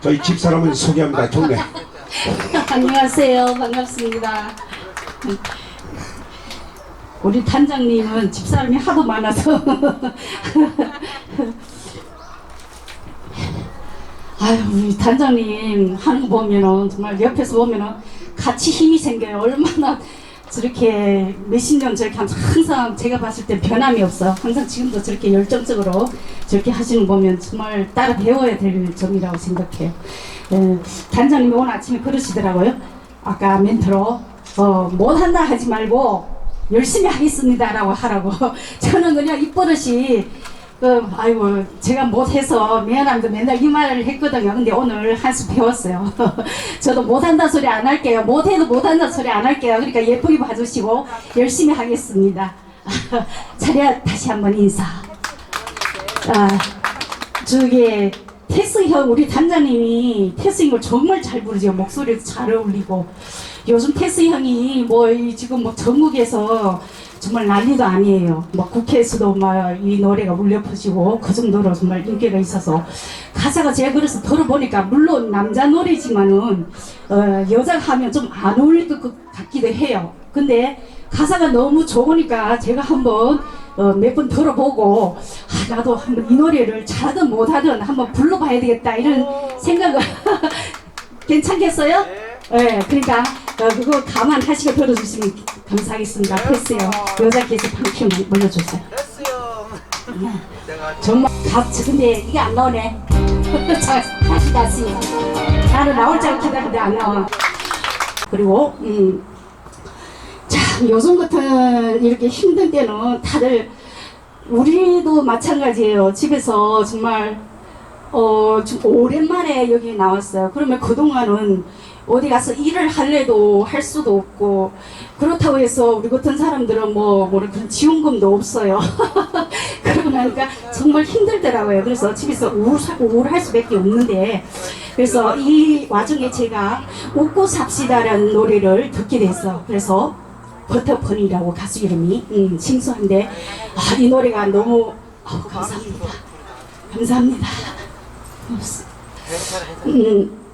저희 집사람을 소개합니다. 경례. 안녕하세요. 반갑습니다. 우리 단장님은 집사람이 하도 많아서 아유 우리 단장님 하는 거 보면은 정말 옆에서 보면은 같이 힘이 생겨요. 얼마나 저렇게 몇십 년 저렇게 항상 제가 봤을 때 변함이 없어요. 항상 지금도 저렇게 열정적으로 저렇게 하시는 거 보면 정말 따라 배워야 될 점이라고 생각해요. 에, 단장님이 오늘 아침에 그러시더라고요. 아까 멘트로 어, 못한다 하지 말고 열심히 하겠습니다라고 하라고. 저는 그냥 입버릇이 그 아이고 제가 못해서 미안합니다. 맨날 이 말을 했거든요. 근데 오늘 한수 배웠어요. 저도 못한다 소리 안 할게요. 못해도 못한다 소리 안 할게요. 그러니까 예쁘게 봐주시고 열심히 하겠습니다. 차례 다시 한번 인사. 아, 저기 테스 형 우리 단장님이 테스 형을 정말 잘 부르죠. 목소리도 잘 어울리고 요즘 테스 형이 뭐이 지금 뭐 전국에서 정말 난리도 아니에요. 뭐 국회에서도 막 이 노래가 울려 퍼지고 그 정도로 정말 인기가 있어서 가사가 제가 그래서 들어보니까 물론 남자 노래지만은 어, 여자가 하면 좀 안 어울릴 것 같기도 해요. 근데 가사가 너무 좋으니까 제가 한번 어, 몇 번 들어보고 아, 나도 한번 이 노래를 잘하든 못하든 한번 불러봐야 되겠다 이런 생각을 괜찮겠어요? 네, 그러니까 어, 그거 감안하시고 들어주시면 감사하겠습니다. 패스요. 여자 계속 방금 몰려주세요. 됐어요. 내가 정말 가, 근데 이게 안 나오네. 자, 다시 다시. 나는 나올 줄 기다리는데 안 나와. 그리고 음, 참 요즘 같은 이렇게 힘든 때는 다들 우리도 마찬가지예요. 집에서 정말 어, 좀 오랜만에 여기 나왔어요. 그러면 그동안은 어디 가서 일을 할래도 할 수도 없고 그렇다고 해서 우리 같은 사람들은 뭐, 뭐 그런 지원금도 없어요. 그러고 나니까 정말 힘들더라고요. 그래서 집에서 우울, 우울할 수밖에 없는데 그래서 이 와중에 제가 웃고 삽시다라는 노래를 듣게 됐어. 그래서 버터펀이라고 가수 이름이 음, 생소한데 아, 이 노래가 너무 아, 감사합니다. 감사합니다. 음,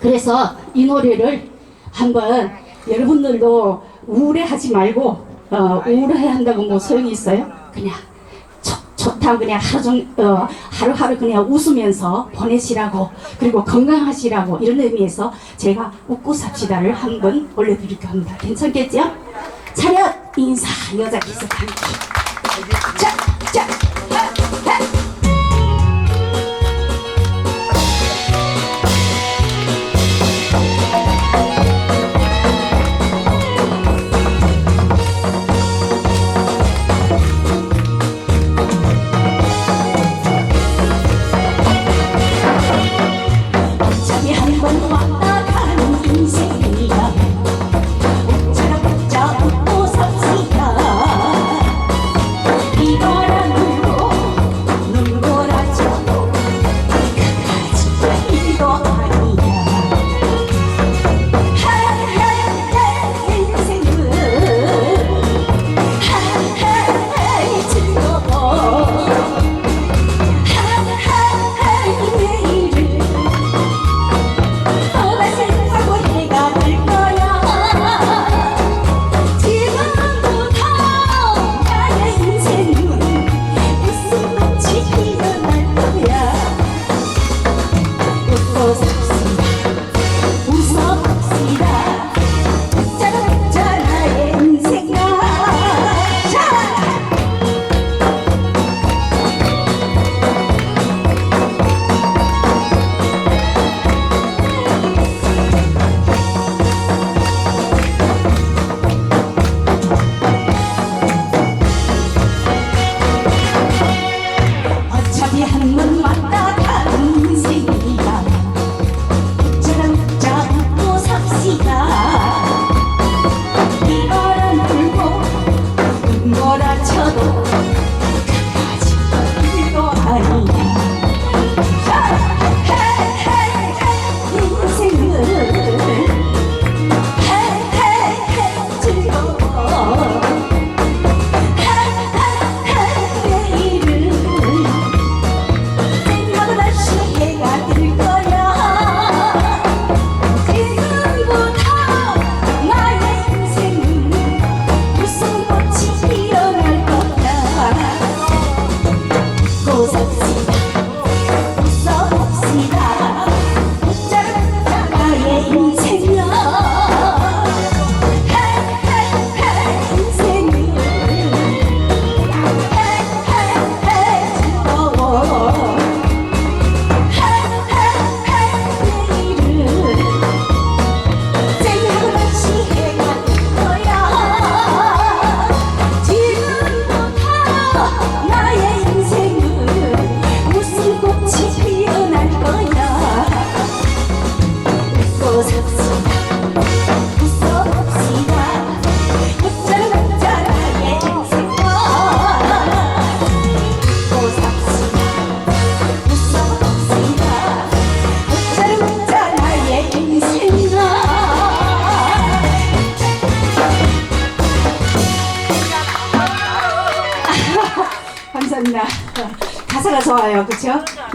그래서 이 노래를 한번 여러분들도 우울해하지 말고 어, 우울해 한다고 뭐 소용이 있어요? 그냥 좋, 좋다고 그냥 하루 종 어, 하루하루 그냥 웃으면서 보내시라고 그리고 건강하시라고 이런 의미에서 제가 웃고 삽시다를 한번 올려드릴까 합니다. 괜찮겠죠? 차렷 인사 여자 기술 함께 자, 어차피 한번왔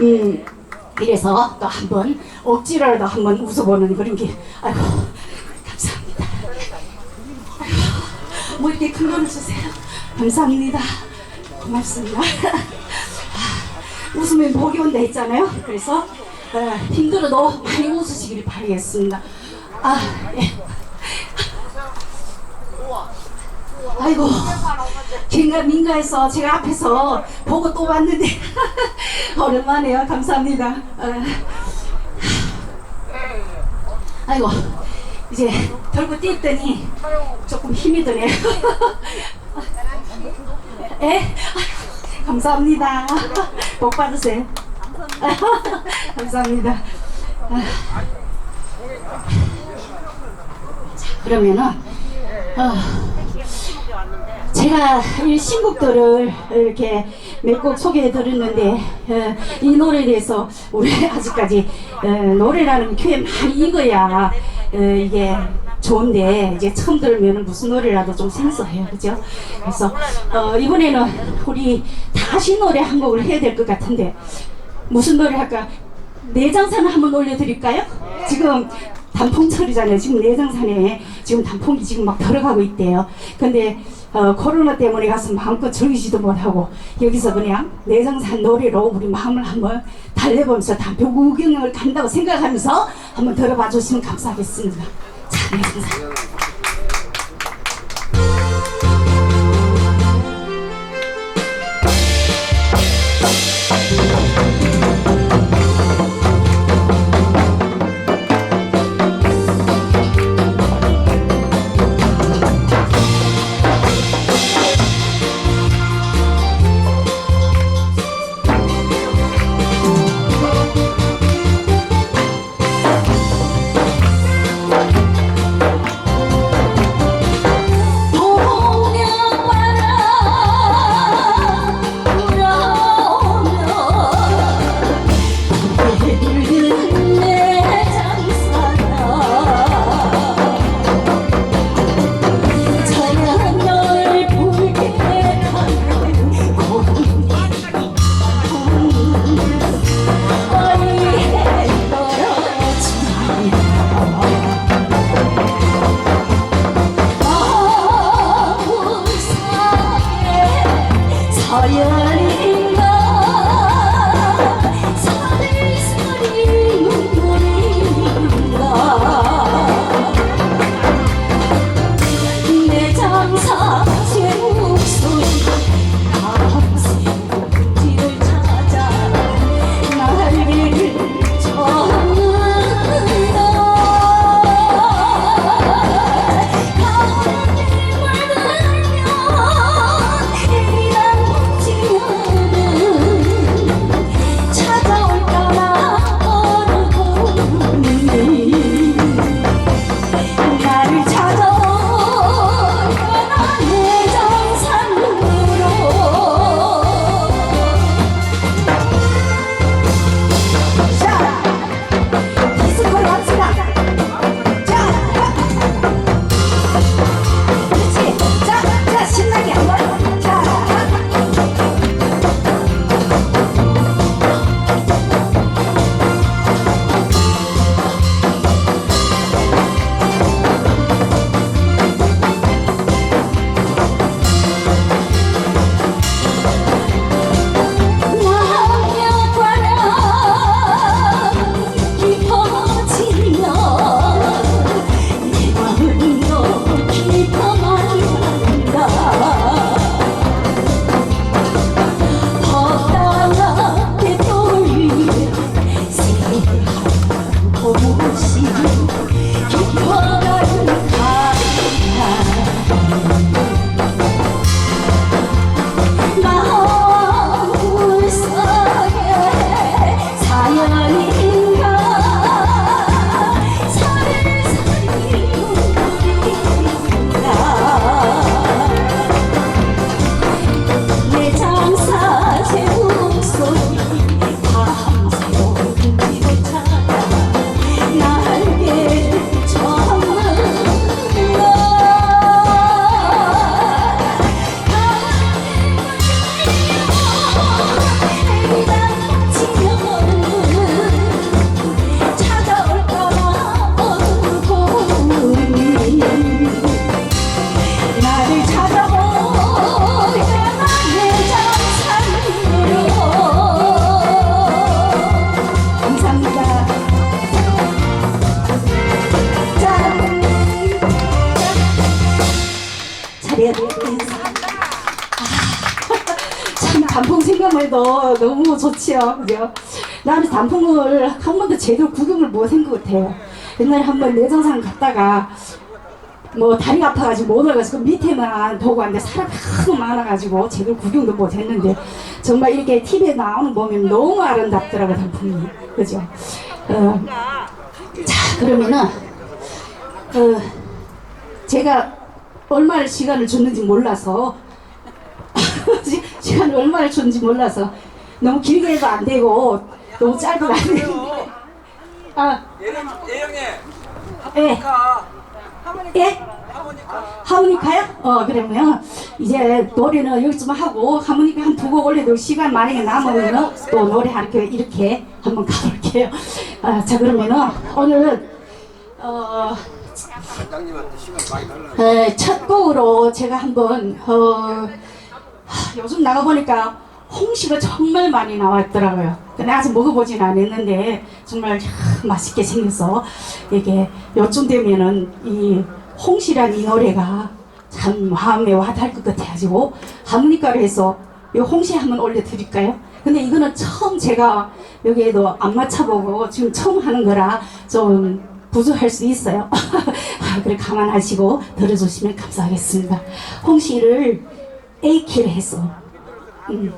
음, 이래서 또 한번 억지로라도 한번 웃어보는 그런 게, 아이고 감사합니다. 아이고, 뭐 이렇게 큰 거를 주세요. 감사합니다. 고맙습니다. 아, 웃으면 복이 온다 했잖아요. 그래서 어, 힘들어도 많이 웃으시길 바라겠습니다. 아, 예. 아이고 긴가 민가에서 제가 앞에서 보고 또 왔는데 오랜만에요 감사합니다 어. 아이고 이제 들고 뛰었더니 조금 힘이 드네요 에? 아이고, 감사합니다 복 받으세요 감사합니다 아. 자, 그러면은 어. 제가 이 신곡들을 이렇게 몇 곡 소개해 드렸는데 어, 이 노래에 대해서 우리 아직까지 어, 노래라는 게 많이 익어야 어, 이게 좋은데 이제 처음 들으면 무슨 노래라도 좀 생소해요 그죠? 그래서 어, 이번에는 우리 다시 노래 한 곡을 해야 될 것 같은데 무슨 노래 할까? 내장산을 한번 올려드릴까요? 지금 단풍철이잖아요. 지금 내장산에 지금 단풍이 지금 막 들어가고 있대요. 근데 어, 코로나 때문에 가서 마음껏 즐기지도 못하고 여기서 그냥 내장산 노래로 우리 마음을 한번 달래보면서 단풍 구경을 간다고 생각하면서 한번 들어봐 주시면 감사하겠습니다. 자, 내장산. 생각만 해도 너무 좋지요. 그죠? 나는 단풍을 한 번도 제대로 구경을 못한 것 같아요. 옛날에 한 번 내정상 갔다가 뭐 다리가 아파가지고 못 올라가서 그 밑에만 보고 왔는데 사람이 너무 많아가지고 제대로 구경도 못 했는데 정말 이렇게 TV에 나오는 거 보면 너무 아름답더라고 단풍이. 그죠? 어, 자 그러면은 어, 제가 얼마나 시간을 줬는지 몰라서 시- 시간을 얼마나 줬는지 몰라서 너무 길게 해도 안 되고 너무 짧으면 안 되는데 아. 예령 예령님. 예. 가 예? 하모니카. 하모니카요? 어 그러면 이제 노래는 여기쯤 하고 하모니카 한 두 곡 올려도 시간 만약에 남으면은 또 노래 이렇게 이렇게 한번 가볼게요. 아, 자 그러면은 오늘은 어, 단장님한테 시간 많이 달라 에, 첫 곡으로 제가 한번 어, 하, 요즘 나가 보니까 홍시가 정말 많이 나왔더라고요. 근데 아직 먹어보진 않았는데 정말 참 맛있게 생겨서 이게 요즘 되면은 이 홍시란 이 노래가 참 마음에 와닿을 것 같아가지고 하모니카를 해서 이 홍시 한번 올려드릴까요? 근데 이거는 처음 제가 여기에도 안 맞춰보고 지금 처음 하는 거라 좀 부족할 수 있어요. 아, 그래 감안하시고 들어주시면 감사하겠습니다. 홍시를 A키를 해서 음.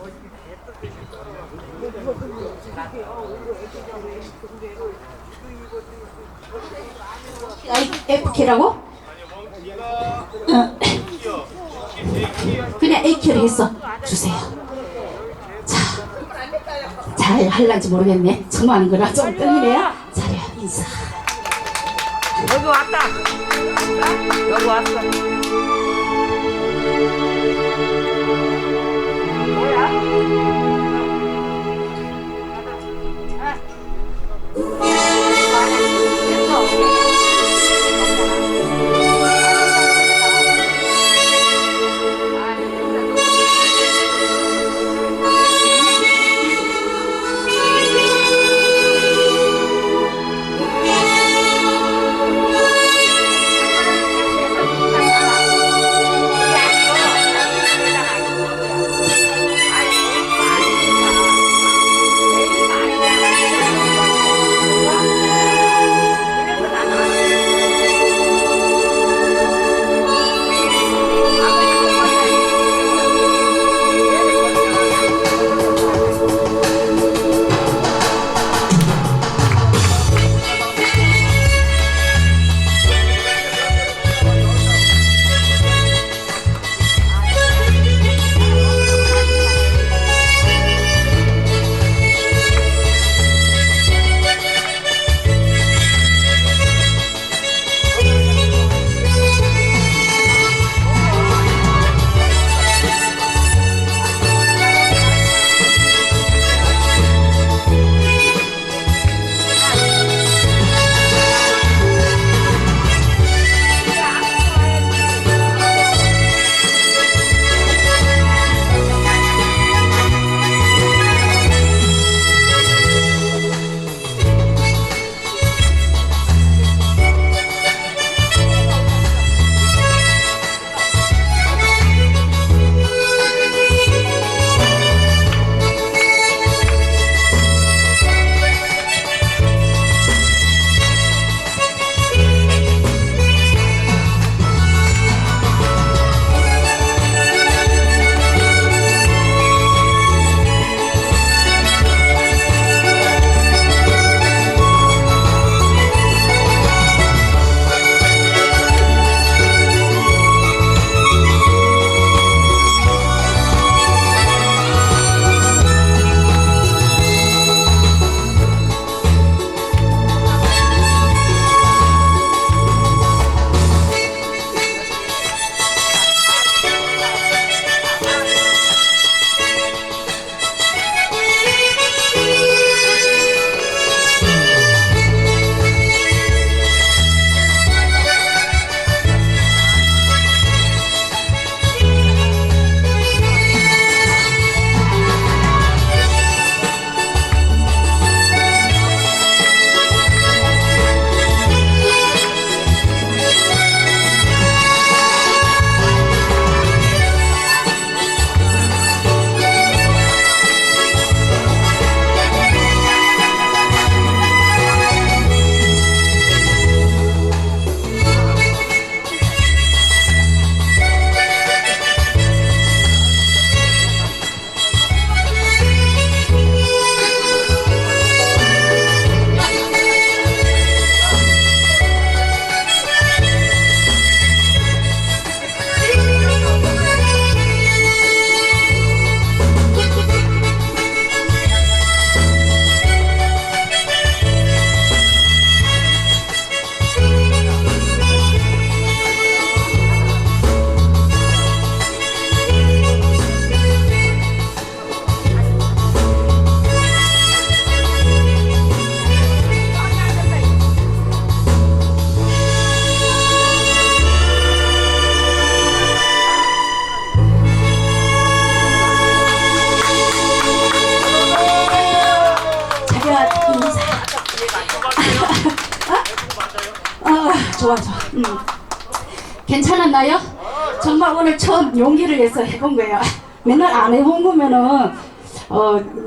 F키라고? 어. 그냥 A키를 했어 주세요. 자, 잘 할란지 모르겠네. 처음 하는 거라 좀 떨리네요. 자리야 인사. 여기 왔다 여기 왔어 좋아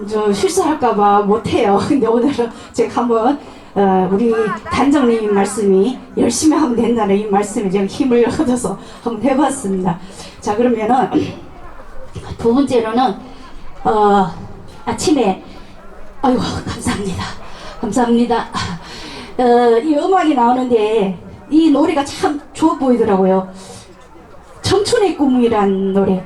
저 실수할까봐 못해요. 근데 오늘은 제가 한번 어, 우리 단장님 말씀이 열심히 하면 된다는 이 말씀에 제가 힘을 얻어서 한번 해봤습니다. 자 그러면은 두 번째로는 어, 아침에 아이고 감사합니다. 감사합니다. 어, 이 음악이 나오는데 이 노래가 참 좋아 보이더라고요. 청춘의 꿈이란 노래.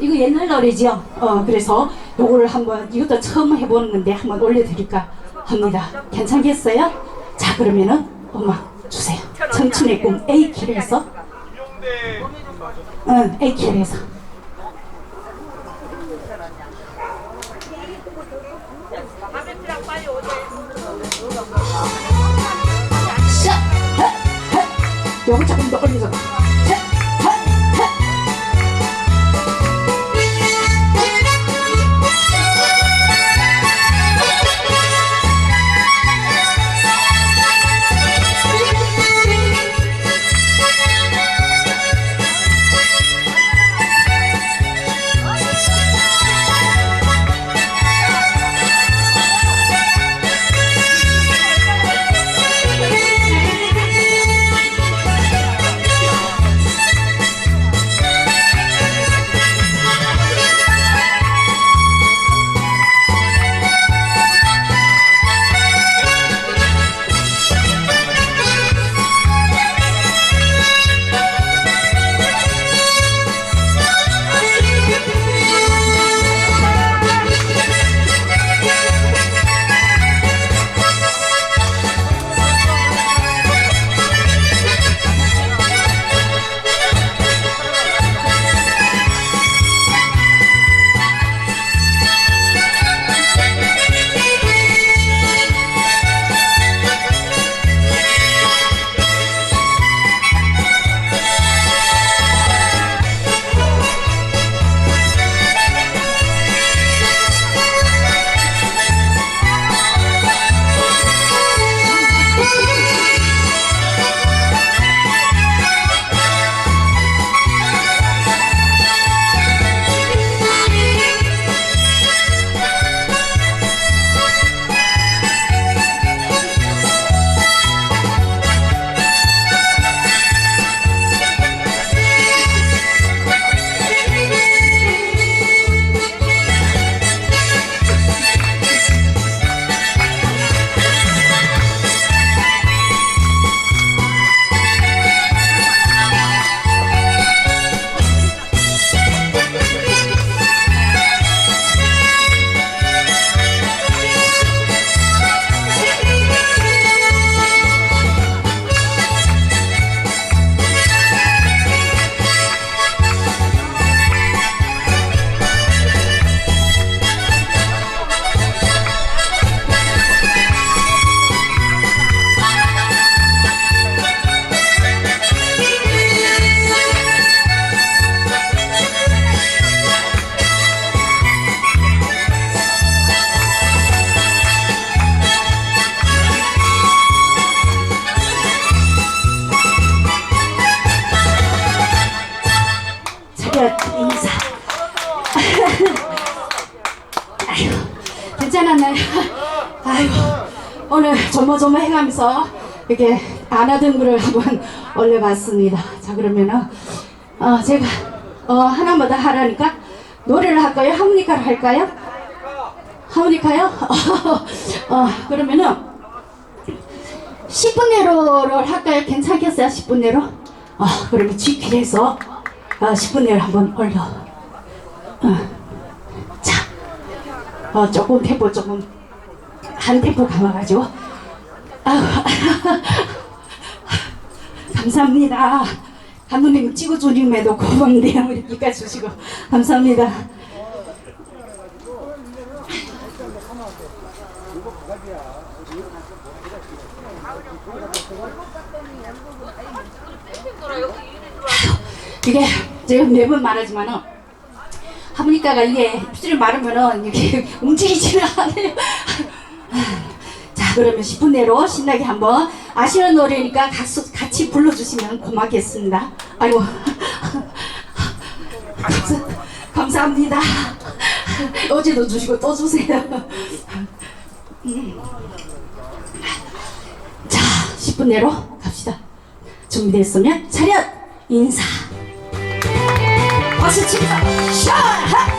이거 옛날 노래죠. 어, 그래서 요거를 한번 이것도 처음 해보는 건데 한번 올려드릴까 합니다. 괜찮겠어요? 자 그러면은 음악 주세요. 청춘의 꿈 A 킬에서. 응, A 킬에서. 샤! 하! 하! 요거 조금 더 올려줘. 조마조마해가면서 이렇게 안 하던 거를 한번 올려봤습니다. 자, 그러면은, 어, 제가, 어, 하나만 더 하라니까 노래를 할까요? 하모니카를 할까요? 하모니카요? 어, 그러면은, 10분 내로를 할까요? 괜찮겠어요? 10분 내로? 아, 그러면 G길에서 어, 10분 내로 한번 올려. 어. 자, 어, 조금 템포 조금 한 템포 감아가지고. 아유, 감사합니다. 감독님 찍어주님에도 고맙네요. 이렇게까지 주시고 감사합니다. 이게 제가 매번 말하지만은 하모니카가 이게 입술이 마르면은 이게 움직이지는 않아요. 그러면 10분 내로 신나게 한번 아시는 노래니까 각수, 같이 불러주시면 고맙겠습니다. 아이고 감사, 감사 합니다. 어제도 주시고 또 주세요. 음. 자 10분 내로 갑시다. 준비됐으면 차렷 인사. 박수 치면서 샤!